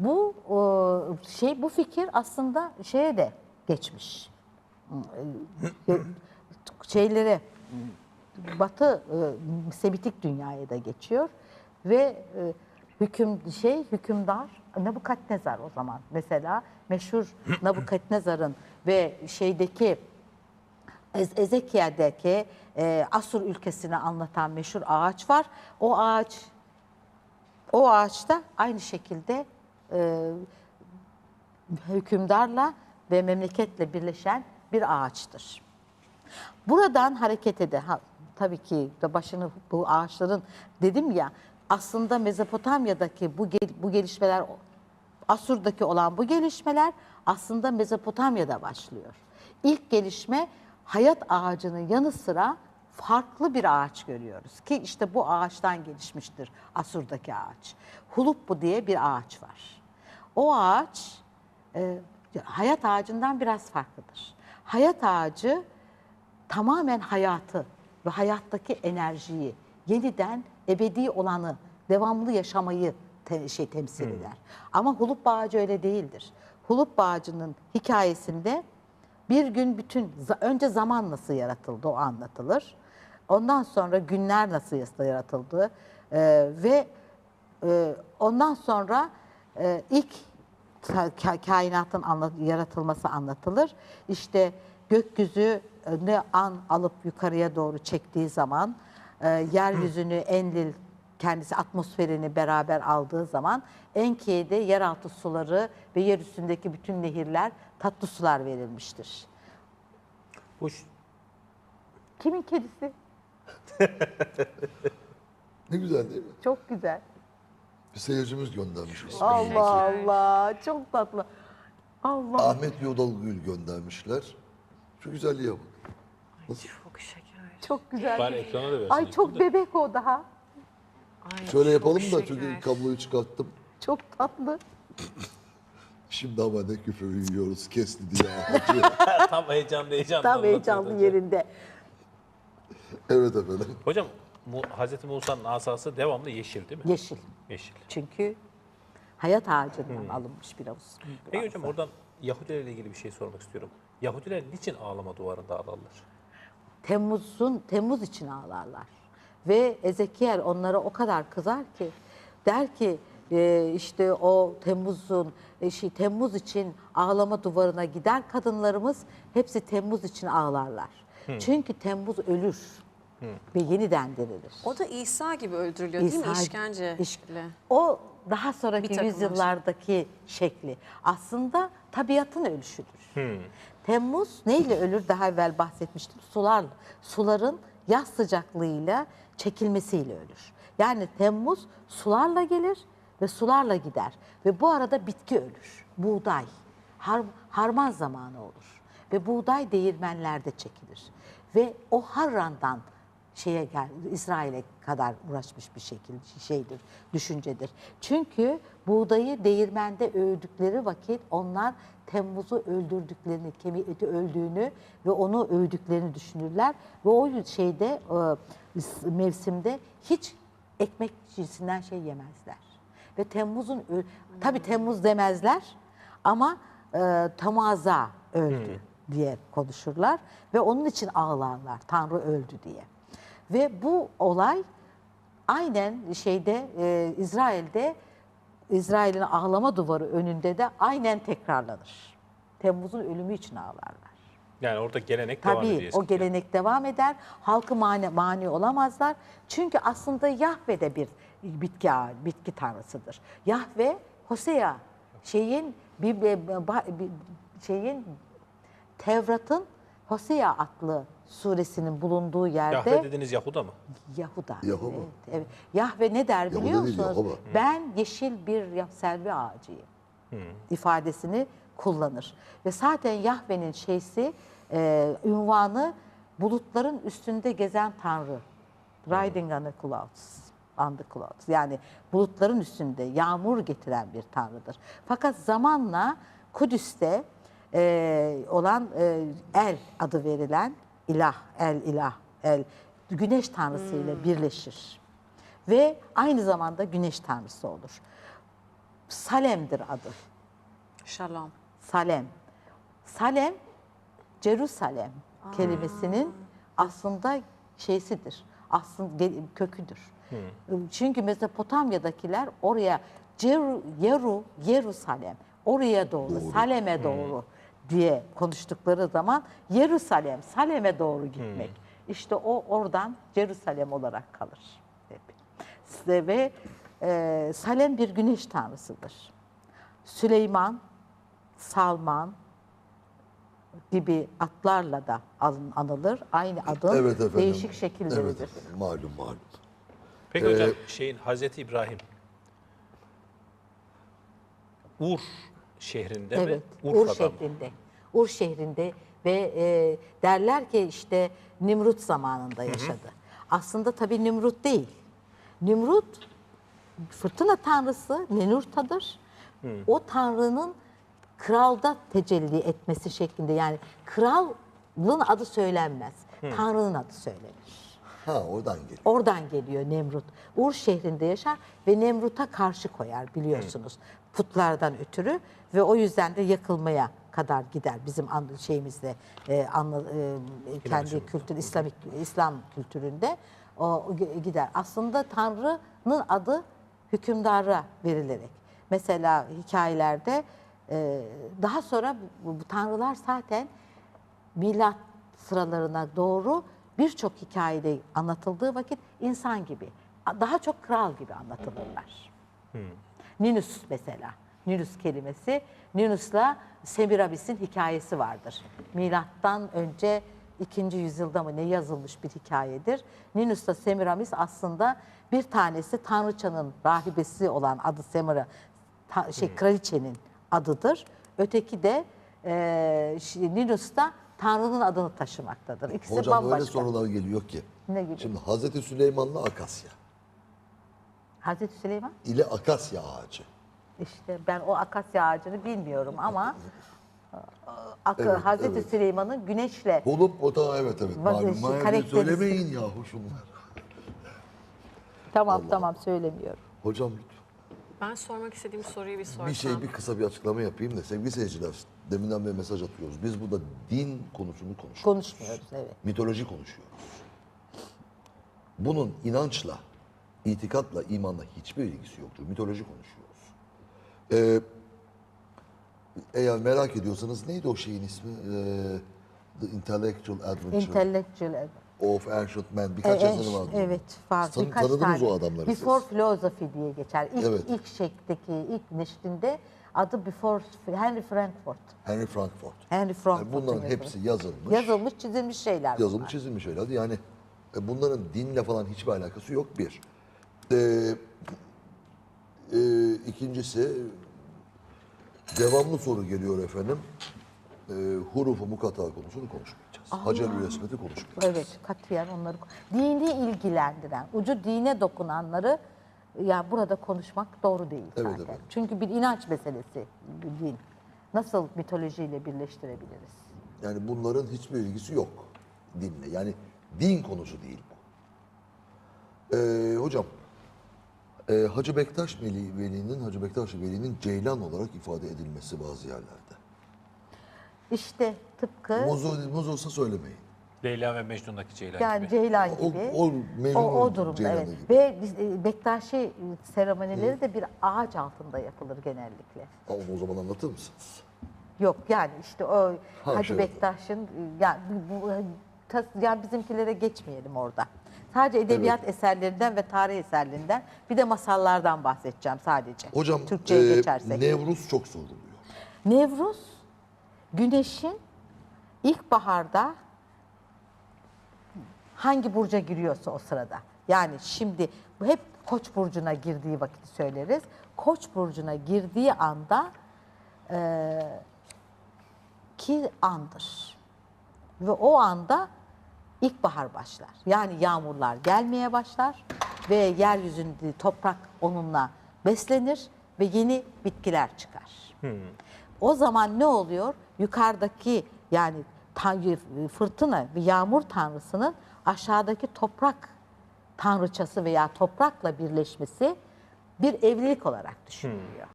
Bu o, şey bu fikir aslında şeye de geçmiş. E, Şeylere Batı e, Semitik dünyaya da geçiyor ve e, hüküm şey hükümdar Nebukadnezar o zaman mesela meşhur Nebukadnezar'ın ve şeydeki Ez- Ezekiel'deki e, Asur ülkesini anlatan meşhur ağaç var. O ağaç o ağaçta aynı şekilde e, hükümdarla ve memleketle birleşen bir ağaçtır. Buradan hareket ede, ha, tabii ki de başını bu ağaçların dedim ya aslında Mezopotamya'daki bu gel- bu gelişmeler Asur'daki olan bu gelişmeler aslında Mezopotamya'da başlıyor. İlk gelişme hayat ağacının yanı sıra farklı bir ağaç görüyoruz ki işte bu ağaçtan gelişmiştir Asur'daki ağaç. Hulupbu diye bir ağaç var. O ağaç e, hayat ağacından biraz farklıdır. Hayat ağacı tamamen hayatı ve hayattaki enerjiyi, yeniden ebedi olanı, devamlı yaşamayı te- şey temsil eder. Ama hulup ağacı öyle değildir. Hulup ağacının hikayesinde bir gün bütün önce zaman nasıl yaratıldı o anlatılır. Ondan sonra günler nasıl yaratıldı Ee, ve e, ondan sonra e, ilk ka- ka- kainatın anla- yaratılması anlatılır. İşte gökyüzü e, ne an alıp yukarıya doğru çektiği zaman e, yeryüzünü Enlil kendisi atmosferini beraber aldığı zaman Enki'ye de yeraltı suları ve yer üstündeki bütün nehirler tatlı sular verilmiştir. Bu ş- Kimin kedisi? Ne güzel değil mi? Çok güzel. Bir seyircimiz göndermiş ismini. Allah Allah çok tatlı. Allah. Ahmet Yodalgül göndermişler. Şu güzelliğe bak. Çok şeker. Çok güzel. bari ekrana da versin. Ay çok bebek o daha. Ay, Şöyle yapalım da şeker. çünkü kabloyu çıkarttım. Çok tatlı. Şimdi ama ne küfür yiyoruz kesti diye ağacı. Tam heyecanlı heyecanlı. Tam anlatıyor heyecanlı hocam. yerinde. evet efendim. Hocam Mu- Hazreti Musa'nın asası devamlı yeşil değil mi? Yeşil. Yeşil. Çünkü hayat ağacından alınmış bir avuz. Peki hocam oradan Yahudilerle ilgili bir şey sormak istiyorum. Yahudiler niçin ağlama duvarında ağlarlar? Temmuz'un Temmuz için ağlarlar. Ve Ezekiel onlara o kadar kızar ki der ki e, işte o Temmuz'un e, şey Temmuz için ağlama duvarına gider kadınlarımız hepsi Temmuz için ağlarlar. Çünkü Temmuz ölür ve yeniden dirilir. O da İsa gibi öldürülüyor değil mi? İsa- İşkenceyle. iş- O daha sonraki yüzyıllardaki şekli aslında tabiatın ölüşüdür. Temmuz neyle ölür daha evvel bahsetmiştim. Sular, suların yaz sıcaklığıyla çekilmesiyle ölür. Yani Temmuz sularla gelir ve sularla gider. Ve bu arada bitki ölür. Buğday, har, harman zamanı olur. Ve buğday değirmenlerde çekilir. Ve o Harran'dan şeye gel İsrail'e kadar uğraşmış bir şekil şeydir, düşüncedir. Çünkü buğdayı değirmende öldükleri vakit onlar Temmuz'u öldürdüklerini, kemiği eti öldüğünü ve onu övdüklerini düşünürler ve o şeyde e, mevsimde hiç ekmek cinsinden şey yemezler. Ve Temmuz'un tabii Temmuz demezler ama e, Tamaza öldü diye konuşurlar ve onun için ağlarlar. Tanrı öldü diye. Ve bu olay aynen şeyde e, İsrail'de İsrail'in ağlama duvarı önünde de aynen tekrarlanır. Temmuz'un ölümü için ağlarlar. Yani orada gelenek devam ediyor. Tabii o gelenek devam eder. Halkı mani, mani olamazlar. Çünkü aslında Yahve de bir bitki bitki tanrısıdır. Yahve Hosea şeyin bir, bir- bir- şeyin Tevrat'ın Hosea adlı suresinin bulunduğu yerde Yahve dediğiniz Yahuda mı? Yahuda. Yahuda. Evet, evet. Yahve ne der Yahuda biliyor değil, musunuz? Yahuda. Ben yeşil bir selvi ağacıyım. ifadesini kullanır. Ve zaten Yahve'nin şeysi, e, ünvanı bulutların üstünde gezen Tanrı. Riding on the clouds. On the clouds. Yani bulutların üstünde yağmur getiren bir Tanrı'dır. Fakat zamanla Kudüs'te e, olan e, El adı verilen ilah, El ilah, El güneş tanrısı ile birleşir. Ve aynı zamanda güneş tanrısı olur. Salem'dir adı. Şalom. Salem. Salem, Jerusalem kelimesinin aslında şeysidir. Aslında köküdür. Çünkü Mezopotamya'dakiler oraya Ceru, Yeru, Yerusalem, oraya doğru, Salem'e doğru diye konuştukları zaman Yerusalem, Salem'e doğru gitmek. İşte o oradan Jerusalem olarak kalır. Hep. Ve e, Salem bir güneş tanrısıdır. Süleyman, Salman gibi atlarla da alın- anılır. Aynı adın Evet efendim. değişik şekilleridir. Evet efendim. Malum malum. Peki Ee, hocam şeyin Hazreti İbrahim Ur şehrinde Evet, mi? Ur Urfa'da mı? şehrinde. Ur şehrinde ve e, derler ki işte Nimrut zamanında yaşadı. Aslında tabii Nimrut değil. Nimrut fırtına tanrısı Nenurta'dır. O tanrının kralda tecelli etmesi şeklinde yani kralın adı söylenmez. Tanrının adı söylenir. Ha oradan geliyor. Oradan geliyor Nemrut. Ur şehrinde yaşar ve Nemrut'a karşı koyar biliyorsunuz. Putlardan ötürü ve o yüzden de yakılmaya kadar gider bizim şeyimizde e, anla, e, kendi kültür İslamik İslam kültüründe o o gi- gider. Aslında Tanrı'nın adı hükümdara verilerek. Mesela hikayelerde e, daha sonra bu, bu tanrılar zaten milat sıralarına doğru birçok hikayede anlatıldığı vakit insan gibi, daha çok kral gibi anlatılırlar. Ninus mesela, Ninus kelimesi, Ninus'la Semiramis'in hikayesi vardır. Milattan önce 2. yüzyılda mı ne yazılmış bir hikayedir. Ninus'la Semiramis aslında bir tanesi Tanrıçanın rahibesi olan adı Semira, ta- şey kraliçenin adıdır. Öteki de e, şi- Ninus da Tanrı'nın adını taşımaktadır. İkisi Hocam öyle bambaşka. sorular geliyor ki. Ne gibi? Şimdi Hazreti Süleyman'la Akasya. Hazreti Süleyman ile Akasya ağacı. işte ben o akasya ağacını bilmiyorum ama e, ak- Evet, Hazreti evet. Süleyman'ın güneşle Olup o da evet evet. Bak, Malum. şu Malum, karakteristi- Söylemeyin yahu şunlar. tamam tamam söylemiyorum. Hocam. Ben sormak istediğim soruyu bir sorsam. Bir şey bir kısa bir açıklama yapayım da sevgili seyirciler deminden beri mesaj atıyoruz. Biz burada din konusunu konuşuyoruz. Konuşmuyoruz evet. Mitoloji konuşuyoruz. Bunun inançla, itikatla, imanla hiçbir ilgisi yoktur. Mitoloji konuşuyoruz. Ee, eğer merak ediyorsanız neydi o şeyin ismi? Ee, The Intellectual Adventure Intellectual of Ancient Man. Birkaç E, yazarı vardı. Evet var. Tan- Birkaç tanıdınız tane. o adamları siz. Before Philosophy diye geçer. İlk, Evet. ilk şeklindeki ilk neşrinde adı Before Henry Frankfurt. Henry Frankfurt. Henry Yani Frankfurt'un bunların hepsi yazılmış. yazılmış, çizilmiş şeyler. yazılmış bunlar. çizilmiş şeyler. Yani e, bunların dinle falan hiçbir alakası yok bir. Ee, e, ikincisi devamlı soru geliyor efendim. E, hurufu mukata konusunu konuşmayacağız. Hacer-ül Esmet'i konuşmayacağız. Evet, katiyen onları dini ilgilendiren, ucu dine dokunanları ya burada konuşmak doğru değil Evet, zaten. efendim. Çünkü bir inanç meselesi din. Nasıl mitolojiyle birleştirebiliriz? Yani bunların hiçbir ilgisi yok dinle. Yani din konusu değil bu. Ee, hocam, e, Hacı Bektaş Veli, Veli'nin, Hacı Bektaş Veli'nin Ceylan olarak ifade edilmesi bazı yerlerde. İşte tıpkı Muzur, muzursa söylemeyin. Leyla ve Mecnun'daki Ceylan yani gibi. Ceylan O- gibi. o o, o durumda evet. gibi. Ve biz, e, Bektaşi seremonileri de bir ağaç altında yapılır genellikle. Onu o zaman anlatır mısınız? Yok yani işte o Ha, Hacı şey Bektaş'ın e, yani, bu, bu- tas- yani bizimkilere geçmeyelim orada. Sadece edebiyat eserlerinden ve tarih eserlerinden bir de masallardan bahsedeceğim sadece. Hocam, Türkçe'ye e, geçersek. Nevruz çok soruluyor. Nevruz güneşin ilkbaharda hangi burca giriyorsa o sırada. Yani şimdi hep Koç burcuna girdiği vakit söyleriz. Koç burcuna girdiği anda eee, ki andır. Ve o anda ilkbahar başlar. Yani yağmurlar gelmeye başlar ve yeryüzünde toprak onunla beslenir ve yeni bitkiler çıkar. O zaman ne oluyor? Yukarıdaki yani fırtına ve yağmur tanrısının aşağıdaki toprak tanrıçası veya toprakla birleşmesi bir evlilik olarak düşünülüyor.